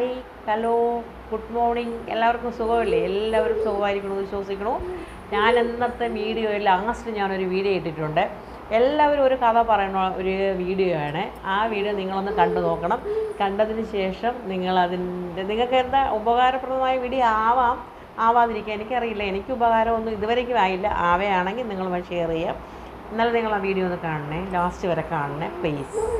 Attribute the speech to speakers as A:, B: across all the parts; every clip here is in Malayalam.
A: Hi hello good morning. എല്ലാവർക്കും സുഖമല്ലേ? എല്ലാവരും സുഖമായിരിക്കണമെന്ന് വിശ്വസിക്കണു? ഞാൻ ഇന്നത്തെ വീഡിയോയിൽ ലാസ്റ്റ് ഞാനൊരു വീഡിയോ ഇട്ടിട്ടുണ്ട്. എല്ലാവരും ഒരു കഥ പറയുന്ന ഒരു വീഡിയോ ആണ്. ആ വീഡിയോ നിങ്ങളൊന്ന് കണ്ടു നോക്കണം. കണ്ടതിന് ശേഷം നിങ്ങളതിന്റെ നിങ്ങൾക്ക് എന്താ ഉപകാരപ്രദമായ വീഡിയോ ആവാം. ആവാതിരിക്കുക എനിക്കറിയില്ല. എനിക്ക് ഉപകാരമൊന്നും ഇതുവരേക്കും ആയില്ല. ആവയാണെങ്കിൽ നിങ്ങളുമായി ഷെയർ ചെയ്യാം. എന്നാലും നിങ്ങൾ ആ വീഡിയോ ഒന്ന് കാണണേ. ലാസ്റ്റ് വരെ കാണണേ. Please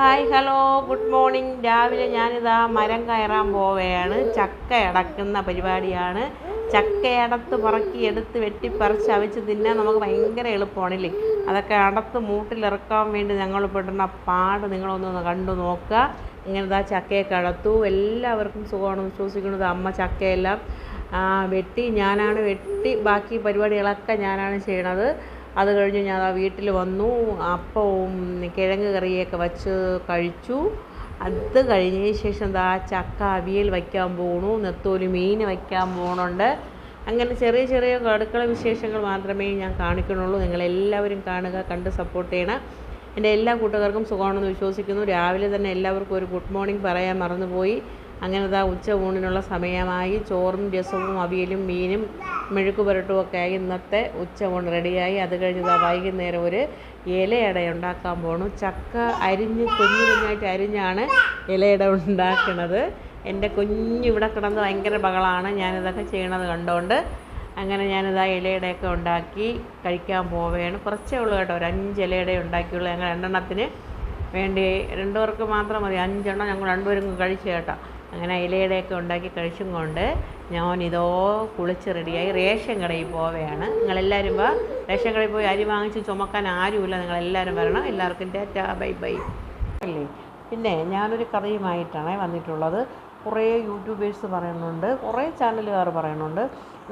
A: hi hello good morning രാവിലെ ഞാനിതാ മരം കയറാൻ പോവുകയാണ്. ചക്ക അടക്കുന്ന പരിപാടിയാണ്. ചക്ക അടത്ത് പറക്കി എടുത്ത് വെട്ടിപ്പറിച്ച് അവിച്ച് തിന്നാൻ നമുക്ക് ഭയങ്കര എളുപ്പമാണല്ലേ? അതൊക്കെ അടത്ത് മൂട്ടിലിറക്കാൻ വേണ്ടി ഞങ്ങൾ പെടുന്ന പാട് നിങ്ങളൊന്നൊന്ന് കണ്ടു നോക്കുക. ഇങ്ങനത്തെ ചക്കയൊക്കെ അടത്തു. എല്ലാവർക്കും സുഖമാണെന്ന് വിശ്വസിക്കുന്നത് അമ്മ ചക്കയെല്ലാം വെട്ടി. ഞാനാണ് വെട്ടി. ബാക്കി പരിപാടികളൊക്കെ ഞാനാണ് ചെയ്യണത്. അത് കഴിഞ്ഞ് ഞാൻ ആ വീട്ടിൽ വന്നു. അപ്പവും കിഴങ്ങ് കറിയൊക്കെ വച്ച് കഴിച്ചു. അത് കഴിഞ്ഞതിന് ശേഷം എന്താ ചക്ക അവിയൽ വയ്ക്കാൻ പോകണു നെത്തോലി മീൻ വയ്ക്കാൻ പോകണുണ്ട് അങ്ങനെ ചെറിയ ചെറിയ അടുക്കള വിശേഷങ്ങൾ മാത്രമേ ഞാൻ കാണിക്കണുള്ളൂ നിങ്ങളെല്ലാവരും കാണുക കണ്ട് സപ്പോർട്ട് ചെയ്യണം. എന്റെ എല്ലാ കൂട്ടുകാർക്കും സുഖമാണെന്ന് വിശ്വസിക്കുന്നു. രാവിലെ തന്നെ എല്ലാവർക്കും ഒരു ഗുഡ് മോർണിംഗ് പറയാൻ മറന്നുപോയി. അങ്ങനെ ഇതാ ഉച്ച ഊണിനുള്ള സമയമായി. ചോറും രസവും അവിയലും മീനും മെഴുക്ക് പുരട്ടും ഒക്കെ ആയി ഇന്നത്തെ ഉച്ച ഊണ് റെഡിയായി. അത് കഴിഞ്ഞ് ഇതാ വൈകുന്നേരം ഒരു ഇലയട ഉണ്ടാക്കാൻ പോണു. ചക്ക അരിഞ്ഞ് കുഞ്ഞു കുഞ്ഞായിട്ട് അരിഞ്ഞാണ് ഇലയട ഉണ്ടാക്കുന്നത് എന്റെ കുഞ്ഞ് ഇവിടെ കിടന്ന് ഭയങ്കര ബഹളമാണ് ഞാനിതൊക്കെ ചെയ്യണത് കണ്ടുകൊണ്ട് അങ്ങനെ ഞാനിതാ ഇലയുടെയൊക്കെ ഉണ്ടാക്കി കഴിക്കാൻ പോവുകയാണ്. കുറച്ചേ ഉള്ളൂ കേട്ടോ. ഒരു അഞ്ച് ഇലയുടെ ഉണ്ടാക്കിയുള്ളൂ. ഞങ്ങൾ രണ്ടെണ്ണത്തിന് വേണ്ടി രണ്ടുപേർക്ക് മാത്രം മതി. അഞ്ചെണ്ണം ഞങ്ങൾ രണ്ടുപേരും കഴിച്ചു കേട്ടോ. അങ്ങനെ ഇലയുടെയൊക്കെ ഉണ്ടാക്കി കഴിച്ചും കൊണ്ട് ഞാൻ ഇതോ കുളിച്ച് റെഡിയായി റേഷൻ കടയിൽ പോവുകയാണ്. നിങ്ങളെല്ലാവരും വാ. റേഷൻ കടയിൽ പോയി അരി വാങ്ങിച്ച് ചുമക്കാൻ ആരുമില്ല. നിങ്ങളെല്ലാവരും വരണം. എല്ലാവർക്കും ടാറ്റ ബൈ ബൈ. അല്ലേ പിന്നെ ഞാനൊരു കഥയുമായിട്ടാണ് വന്നിട്ടുള്ളത്. കുറേ യൂട്യൂബേഴ്സ് പറയുന്നുണ്ട് കുറേ ചാനലുകാർ പറയുന്നുണ്ട്.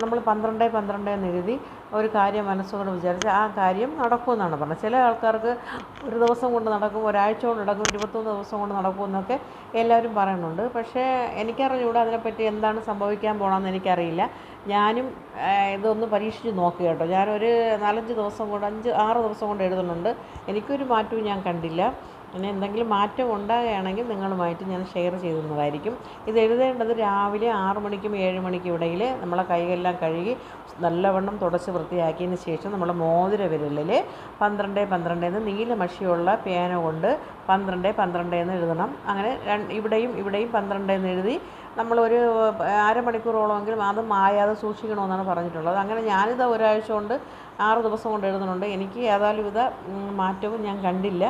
A: നമ്മൾ പന്ത്രണ്ട് പന്ത്രണ്ട് എഴുതി ഒരു കാര്യം മനസ്സുകൊണ്ട് വിചാരിച്ച് ആ കാര്യം നടക്കുമെന്നാണ് പറഞ്ഞത്. ചില ആൾക്കാർക്ക് ഒരു ദിവസം കൊണ്ട് നടക്കും ഒരാഴ്ച കൊണ്ട് നടക്കും ഇരുപത്തൊന്ന് ദിവസം കൊണ്ട് നടക്കുമെന്നൊക്കെ എല്ലാവരും പറയുന്നുണ്ട്. പക്ഷേ എനിക്കറിഞ്ഞൂടാ അതിനെപ്പറ്റി എന്താണ് സംഭവിക്കാൻ പോകണമെന്ന് എനിക്കറിയില്ല. ഞാനും ഇതൊന്ന് പരീക്ഷിച്ച് നോക്കി കേട്ടോ. ഞാനൊരു നാലഞ്ച് ദിവസം കൊണ്ട് അഞ്ച് ആറ് ദിവസം കൊണ്ട് എഴുതുന്നുണ്ട്. എനിക്കൊരു മാറ്റവും ഞാൻ കണ്ടില്ല. പിന്നെ എന്തെങ്കിലും മാറ്റം ഉണ്ടാകുകയാണെങ്കിൽ നിങ്ങളുമായിട്ട് ഞാൻ ഷെയർ ചെയ്യുന്നതായിരിക്കും ഇത് എഴുതേണ്ടത് രാവിലെ ആറ് മണിക്കും ഏഴ് മണിക്കും ഇടയിൽ നമ്മളെ കൈകളെല്ലാം കഴുകി നല്ലവണ്ണം തുടച്ച് വൃത്തിയാക്കിയതിന് ശേഷം നമ്മൾ മോതിര വിരലിൽ പന്ത്രണ്ട് നീല മഷിയുള്ള പേന കൊണ്ട് പന്ത്രണ്ട് എന്ന് എഴുതണം. അങ്ങനെ ഇവിടെയും ഇവിടെയും പന്ത്രണ്ട് എന്ന് എഴുതി നമ്മളൊരു അരമണിക്കൂറോളമെങ്കിലും അത് മായാതെ സൂക്ഷിക്കണമെന്നാണ് പറഞ്ഞിട്ടുള്ളത്. അങ്ങനെ ഞാനിത് ഒരാഴ്ച കൊണ്ട് ആറ് ദിവസം കൊണ്ട് എഴുതുന്നുണ്ട്. എനിക്ക് ഇത് മാറ്റവും ഞാൻ കണ്ടില്ല.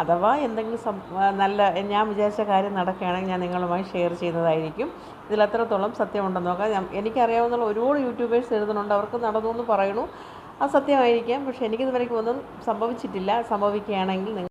A: അഥവാ എന്തെങ്കിലും നല്ല ഞാൻ വിചാരിച്ച കാര്യം നടക്കുകയാണെങ്കിൽ ഞാൻ നിങ്ങളുമായി ഷെയർ ചെയ്യുന്നതായിരിക്കും ഇതിൽ എത്രത്തോളം സത്യമുണ്ടെന്ന് നോക്കാം. എനിക്കറിയാവുന്ന ഒരുപാട് യൂട്യൂബേഴ്സ് എഴുതുന്നുണ്ട്. അവർക്ക് നടന്നു എന്ന് പറയണു അത് സത്യമായിരിക്കാം. പക്ഷേ എനിക്കിതുവരേക്കും ഒന്നും സംഭവിച്ചിട്ടില്ല. സംഭവിക്കുകയാണെങ്കിൽ